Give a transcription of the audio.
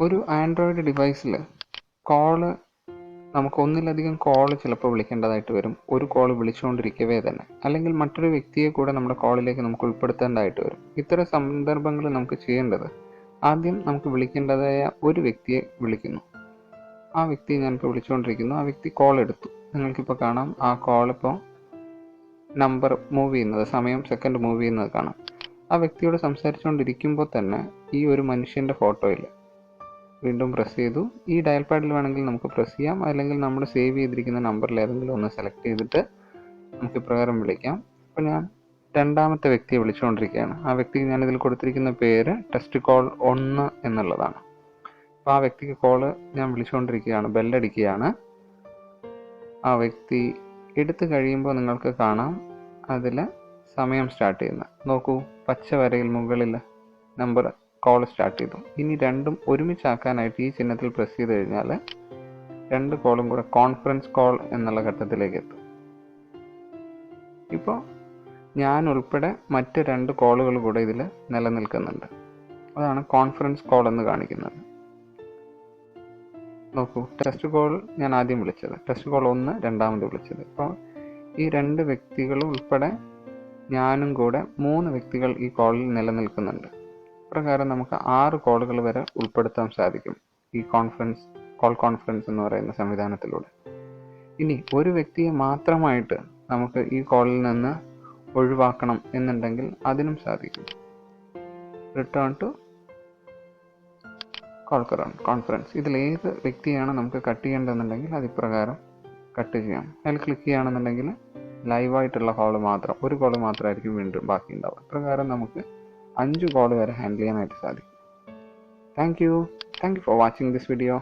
ഒരു Android ഡിവൈസിൽ call നമുക്ക് ഒന്നിലധികം കോൾ ചിലപ്പോൾ വിളിക്കേണ്ടതായിട്ട് വരും. ഒരു കോൾ വിളിച്ചുകൊണ്ടിരിക്കവേ തന്നെ. അല്ലെങ്കിൽ മറ്റൊരു വ്യക്തിയെ കൂടെ നമ്മുടെ കോളിലേക്ക് നമുക്ക് ഉൾപ്പെടുത്തേണ്ടതായിട്ട് വരും. ഇത്തരം സന്ദർഭങ്ങളിൽ നമുക്ക് ചെയ്യേണ്ടത് ആദ്യം നമുക്ക് വിളിക്കേണ്ടതായ ഒരു വ്യക്തിയെ വിളിക്കുന്നു. ആ വ്യക്തിയെ ഞാനിപ്പോൾ വിളിച്ചുകൊണ്ടിരിക്കുന്നു ആ വ്യക്തി കോൾ എടുത്തു. നിങ്ങൾക്കിപ്പോൾ കാണാം. ആ കോൾ ഇപ്പോൾ നമ്പർ മൂവ് ചെയ്യുന്നത് സമയം സെക്കൻഡ് മൂവ് ചെയ്യുന്നത് കാണാം. ആ വ്യക്തിയോട് സംസാരിച്ചുകൊണ്ടിരിക്കുമ്പോൾ തന്നെ ഈ ഒരു മനുഷ്യന്റെ ഫോട്ടോയിൽ വീണ്ടും പ്രസ് ചെയ്തു. ഈ ഡയൽ പാഡിൽ വേണമെങ്കിൽ നമുക്ക് പ്രസ് ചെയ്യാം. അല്ലെങ്കിൽ നമ്മൾ സേവ് ചെയ്തിരിക്കുന്ന നമ്പറിൽ ഏതെങ്കിലും ഒന്ന് സെലക്ട് ചെയ്തിട്ട് നമുക്ക് ഇപ്രകാരം വിളിക്കാം. അപ്പോൾ ഞാൻ രണ്ടാമത്തെ വ്യക്തിയെ വിളിച്ചുകൊണ്ടിരിക്കുകയാണ്. ആ വ്യക്തിക്ക് ഞാൻ ഇതിൽ കൊടുത്തിരിക്കുന്ന പേര് ടെസ്റ്റ് കോൾ ഒന്ന് എന്നുള്ളതാണ്. അപ്പോൾ ആ വ്യക്തിക്ക് കോൾ ഞാൻ വിളിച്ചുകൊണ്ടിരിക്കുകയാണ്. ബെല്ലടിക്കുകയാണ് ആ വ്യക്തി എടുത്തു കഴിയുമ്പോൾ നിങ്ങൾക്ക് കാണാം. അതിൽ സമയം സ്റ്റാർട്ട് ചെയ്യുന്നത് നോക്കൂ പച്ച വരയിൽ മുകളിൽ നമ്പർ കോൾ സ്റ്റാർട്ട് ചെയ്തു. ഇനി രണ്ടും ഒരുമിച്ചാക്കാനായിട്ട് ഈ ചിഹ്നത്തിൽ പ്രസ് ചെയ്ത് കഴിഞ്ഞാൽ രണ്ട് കോളും കൂടെ കോൺഫറൻസ് കോൾ എന്നുള്ള ഘട്ടത്തിലേക്ക് എത്തും. ഇപ്പോൾ ഞാൻ ഉൾപ്പെടെ മറ്റ് രണ്ട് കോളുകൾ കൂടെ ഇതിൽ നിലനിൽക്കുന്നുണ്ട്. അതാണ് കോൺഫറൻസ് കോൾ എന്ന് കാണിക്കുന്നത്. നോക്കൂ ടെസ്റ്റ് കോൾ ഞാൻ ആദ്യം വിളിച്ചത്. ടെസ്റ്റ് കോൾ ഒന്ന് രണ്ടാമത് വിളിച്ചത്. ഇപ്പോൾ ഈ രണ്ട് വ്യക്തികൾ ഉൾപ്പെടെ ഞാനും കൂടെ മൂന്ന് വ്യക്തികൾ ഈ കോളിൽ നിലനിൽക്കുന്നുണ്ട്. പ്രകാരം നമുക്ക് ആറ് കോളുകൾ വരെ ഉൾപ്പെടുത്താൻ സാധിക്കും. ഈ കോൺഫറൻസ് കോൾ കോൺഫറൻസ് എന്ന് പറയുന്ന സംവിധാനത്തിലൂടെ. ഇനി ഒരു വ്യക്തിയെ മാത്രമായിട്ട് നമുക്ക് ഈ കോളിൽ നിന്ന് ഒഴിവാക്കണം എന്നുണ്ടെങ്കിൽ അതിനും സാധിക്കും. റിട്ടേൺ ടു കോൾ കോൺഫറൻസ് ഇതിൽ ഏത് വ്യക്തിയാണ് നമുക്ക് കട്ട് ചെയ്യേണ്ടതെന്നുണ്ടെങ്കിൽ അത് ഇപ്രകാരം കട്ട് ചെയ്യാം. അതിൽ ക്ലിക്ക് ചെയ്യുകയാണെന്നുണ്ടെങ്കിൽ ലൈവായിട്ടുള്ള കോൾ മാത്രം ഒരു കോൾ മാത്രമായിരിക്കും വീണ്ടും ബാക്കി ഉണ്ടാവുക ഇപ്രകാരം നമുക്ക് അഞ്ച് കോൾ വരെ ഹാൻഡിൽ ചെയ്യാനായിട്ട് സാധിക്കും. Thank you thank you for watching this video